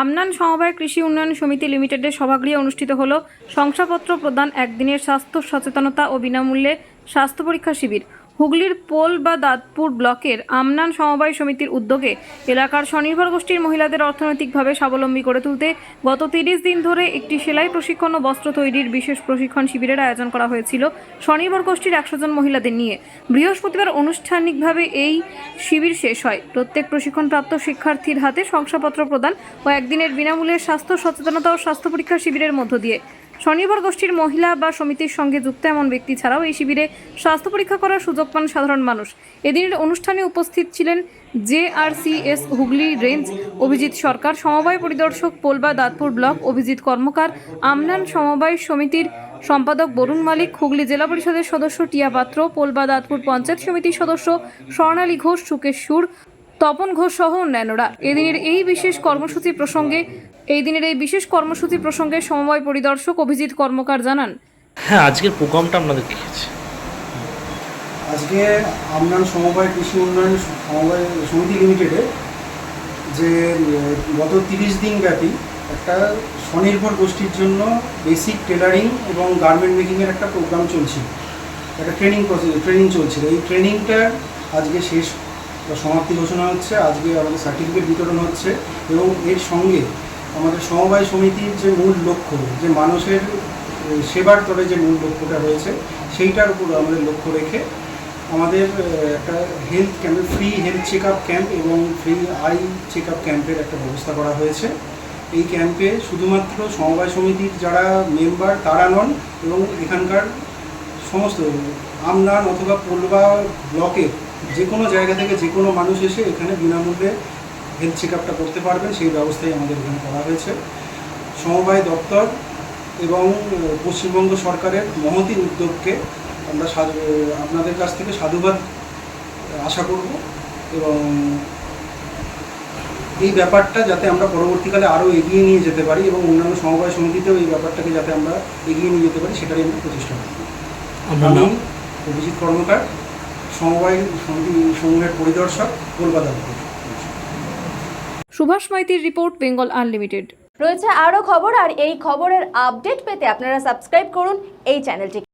আমনান সমবায় কৃষি উন্নয়ন সমিতি লিমিটেডের সভাগৃহে অনুষ্ঠিত হল শংসাপত্র প্রদান একদিনের স্বাস্থ্য সচেতনতা ও বিনামূল্যে স্বাস্থ্য পরীক্ষা শিবির। হুগলির পোল বা দাঁতপুর ব্লকের আমনান সমবায় সমিতির উদ্যোগে এলাকার স্বনির্ভর গোষ্ঠীর মহিলাদের অর্থনৈতিকভাবে স্বাবলম্বী করে তুলতে গত তিরিশ দিন ধরে একটি সেলাই প্রশিক্ষণ ও বস্ত্র তৈরির বিশেষ প্রশিক্ষণ শিবিরের আয়োজন করা হয়েছিল স্বনির্ভর গোষ্ঠীর একশো জন মহিলাদের নিয়ে। বৃহস্পতিবার আনুষ্ঠানিকভাবে এই শিবির শেষ হয়। প্রত্যেক প্রশিক্ষণপ্রাপ্ত শিক্ষার্থীর হাতে শংসাপত্র প্রদান ও একদিনের বিনামূল্যে স্বাস্থ্য সচেতনতা ও স্বাস্থ্য পরীক্ষা শিবিরের মধ্য দিয়ে। স্বনির্ভর গোষ্ঠীর মহিলা বা সমিতির সঙ্গে যুক্ত এমন ব্যক্তি ছাড়াও এই শিবিরে স্বাস্থ্য পরীক্ষা করার সুযোগ পান সাধারণ মানুষ। এদিনের অনুষ্ঠানে উপস্থিত ছিলেন জেআরসিএস হুগলি রেঞ্জ অভিজিৎ সরকার, সমবায় পরিদর্শক পোলবা দাঁতপুর ব্লক অভিজিৎ কর্মকার, আমনান সমবায় সমিতির সম্পাদক বরুণ মালিক, হুগলি জেলা পরিষদের সদস্য টিয়া পাত্র, পোলবা দাঁতপুর পঞ্চায়েত সমিতির সদস্য স্বর্ণালী ঘোষ, সুকেশ সুর তপন ঘোষ সহ অন্যান্যরা। এদিনের এই বিশেষ কর্মসূচি প্রসঙ্গে এই দিনের এই বিশেষ কর্মসূচি প্রসঙ্গে সমবায় পরিদর্শক অভিজিৎ কর্মকার জানান। হ্যাঁ আজকের প্রোগ্রামটা আপনাদের কি আছে আজকে আমনান সমবায় কৃষি উন্নয়ন সমবায় সমিতি লিমিটেডে যে গত তিরিশ দিন ব্যাপী একটা স্বনির্ভর গোষ্ঠীর জন্য বেসিক টেলারিং এবং গার্মেন্ট মেকিংয়ের একটা প্রোগ্রাম চলছিল। একটা ট্রেনিং ট্রেনিং চলছিল। এই ট্রেনিংটা আজকে শেষ সমাপ্তি ঘোষণা হচ্ছে, আজকে আমাদের সার্টিফিকেট বিতরণ হচ্ছে এবং এর সঙ্গে আমাদের সমবায় সমিতির যে মূল লক্ষ্য, যে মানুষের সেবার তরে যে মূল লক্ষ্যটা রয়েছে, সেইটার উপর আমাদের লক্ষ্য রেখে আমাদের একটা health camp free health check up camp এবং ফ্রি আই চেক আপ ক্যাম্পের একটা ব্যবস্থা করা হয়েছে। এই ক্যাম্পে শুধুমাত্র সমবায় সমিতির যারা মেম্বার তারা নন এবং এখানকার সমস্ত আমনান অথবা পোলবা ব্লকের যে কোনো জায়গা থেকে যে কোনো মানুষ এসে এখানে বিনামূল্যে হেলথ চেক আপটা করতে পারবেন সেই ব্যবস্থাই আমাদের এখানে করা হয়েছে। সমবায় দপ্তর এবং পশ্চিমবঙ্গ সরকারের মহতি উদ্যোগকে আমরা আপনাদের কাছ থেকে সাধুবাদ আশা করব এবং এই ব্যাপারটা যাতে আমরা পরবর্তীকালে আরও এগিয়ে নিয়ে যেতে পারি এবং অন্যান্য সমবায় সমিতিতেও এই ব্যাপারটাকে যাতে আমরা এগিয়ে নিয়ে যেতে পারি সেটারই আমরা প্রচেষ্টা আমি নাম? অভিজিৎ কর্মকার। সমবায় সমিতি সমূহের পরিদর্শক কলকাতা সুভাষ মাইতির রিপোর্ট বেঙ্গল আনলিমিটেড। রয়েছে আরও খবর আর এই খবরের আপডেট পেতে আপনারা সাবস্ক্রাইব করুন এই চ্যানেলটিকে।